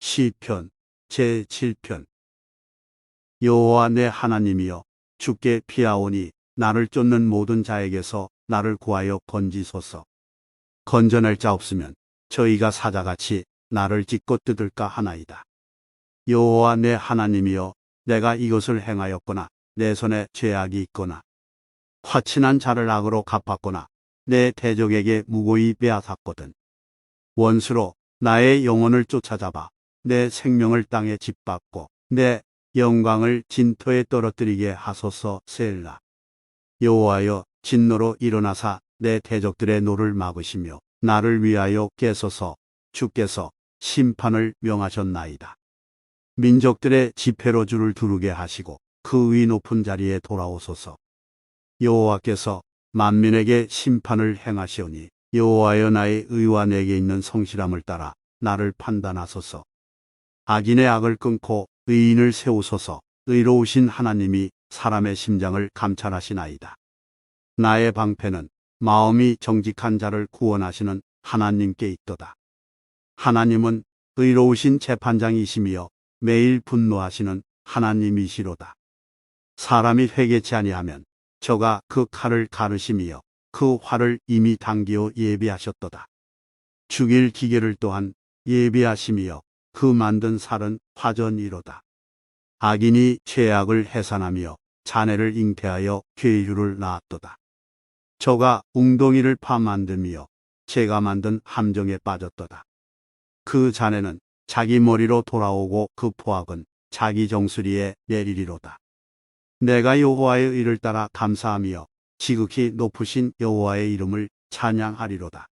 시편 제7편. 여호와 내 하나님이여 주께 피하오니 나를 쫓는 모든 자에게서 나를 구하여 건지소서. 건져낼 자 없으면 저희가 사자같이 나를 찢고 뜯을까 하나이다. 여호와 내 하나님이여 내가 이것을 행하였거나 내 손에 죄악이 있거나 화친한 자를 악으로 갚았거나 내 대적에게 무고히 빼앗았거든. 원수로 나의 영혼을 쫓아잡아 내 생명을 땅에 짓밟고 내 영광을 진토에 떨어뜨리게 하소서 셀라. 여호와여 진노로 일어나사 내 대적들의 노를 막으시며 나를 위하여 깨소서 주께서 심판을 명하셨나이다. 민족들의 지폐로 주를 두르게 하시고 그 위 높은 자리에 돌아오소서. 여호와께서 만민에게 심판을 행하시오니 여호와여 나의 의와 내게 있는 성실함을 따라 나를 판단하소서. 악인의 악을 끊고 의인을 세우소서. 의로우신 하나님이 사람의 심장을 감찰하시나이다. 나의 방패는 마음이 정직한 자를 구원하시는 하나님께 있도다. 하나님은 의로우신 재판장이시며 매일 분노하시는 하나님이시로다. 사람이 회개치 아니하면 저가 그 칼을 가르시며 그 활을 이미 당기어 예비하셨도다. 죽일 기계를 또한 예비하시며 그 만든 살은 화전이로다. 악인이 죄악을 해산하며 자네를 잉태하여 괴류를 낳았도다. 저가 웅덩이를 파 만들며 제가 만든 함정에 빠졌도다. 그 자네는 자기 머리로 돌아오고 그 포악은 자기 정수리에 내리리로다. 내가 여호와의 의를 따라 감사하며 지극히 높으신 여호와의 이름을 찬양하리로다.